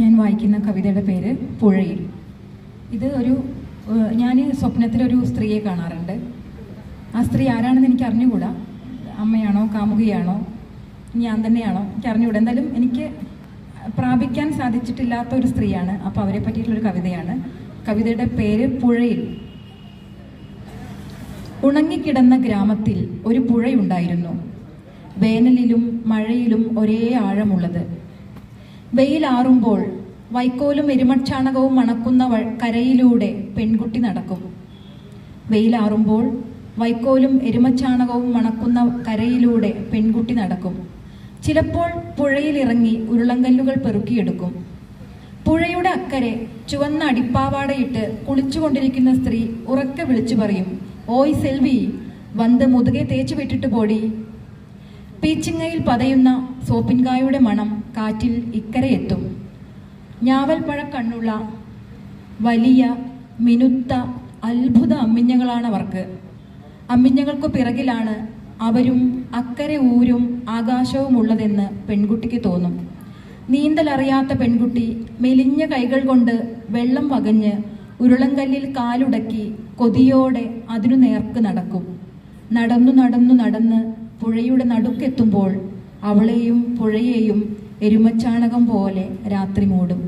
ഞാൻ വായിക്കുന്ന കവിതയുടെ പേര് പുഴയിൽ. ഇത് ഒരു ഞാൻ സ്വപ്നത്തിലൊരു സ്ത്രീയെ കാണാറുണ്ട്. ആ സ്ത്രീ ആരാണെന്ന് എനിക്ക് അറിഞ്ഞുകൂടാ. അമ്മയാണോ കാമുകിയാണോ ഞാൻ തന്നെയാണോ എനിക്ക് അറിഞ്ഞുകൂടാ. എന്തായാലും എനിക്ക് പ്രാപിക്കാൻ സാധിച്ചിട്ടില്ലാത്ത ഒരു സ്ത്രീയാണ്. അപ്പോൾ അവരെ പറ്റിയിട്ടുള്ളൊരു കവിതയാണ്. കവിതയുടെ പേര് പുഴയിൽ. ഉണങ്ങിക്കിടന്ന ഗ്രാമത്തിൽ ഒരു പുഴയുണ്ടായിരുന്നു. വേനലിലും മഴയിലും ഒരേ ആഴമുള്ളത്. വെയിലാറുമ്പോൾ വൈക്കോലും എരുമച്ചാണകവും മണക്കുന്ന കരയിലൂടെ പെൺകുട്ടി നടക്കും. വെയിലാറുമ്പോൾ വൈക്കോലും എരുമച്ചാണകവും മണക്കുന്ന കരയിലൂടെ പെൺകുട്ടി നടക്കും. ചിലപ്പോൾ പുഴയിലിറങ്ങി ഉരുളങ്കല്ലുകൾ പെറുക്കിയെടുക്കും. പുഴയുടെ അക്കരെ ചുവന്ന അടിപ്പാവാടയിട്ട് കുളിച്ചുകൊണ്ടിരിക്കുന്ന സ്ത്രീ ഉറക്കെ വിളിച്ചു പറയും ഓയ് സെൽവി വന്ന് മുതുകെ തേച്ചു വിട്ടിട്ട് പോടി. പീച്ചിങ്ങയിൽ പതയുന്ന സോപ്പിൻകായുടെ മണം കാറ്റിൽ ഇക്കരെ എത്തും. ഞാവൽപ്പഴ കണ്ണുള്ള വലിയ മിനുത്ത അത്ഭുത അമ്മിഞ്ഞകളാണ് അവർക്ക് അമ്മിഞ്ഞകൾക്ക് പിറകിലാണ് അവരും അക്കരെ ഊരും ആകാശവും ഉള്ളതെന്ന് പെൺകുട്ടിക്ക് തോന്നും. നീന്തലറിയാത്ത പെൺകുട്ടി മെലിഞ്ഞ കൈകൾ കൊണ്ട് വെള്ളം വകഞ്ഞ് ഉരുളങ്കല്ലിൽ കാലുടക്കി കൊതിയോടെ അതിനു നേർക്ക് നടക്കും. നടന്നു നടന്നു നടന്ന് പുഴയുടെ നടുക്കെത്തുമ്പോൾ അവളെയും പുഴയെയും എരുമച്ചാണകം പോലെ രാത്രി മൂടും.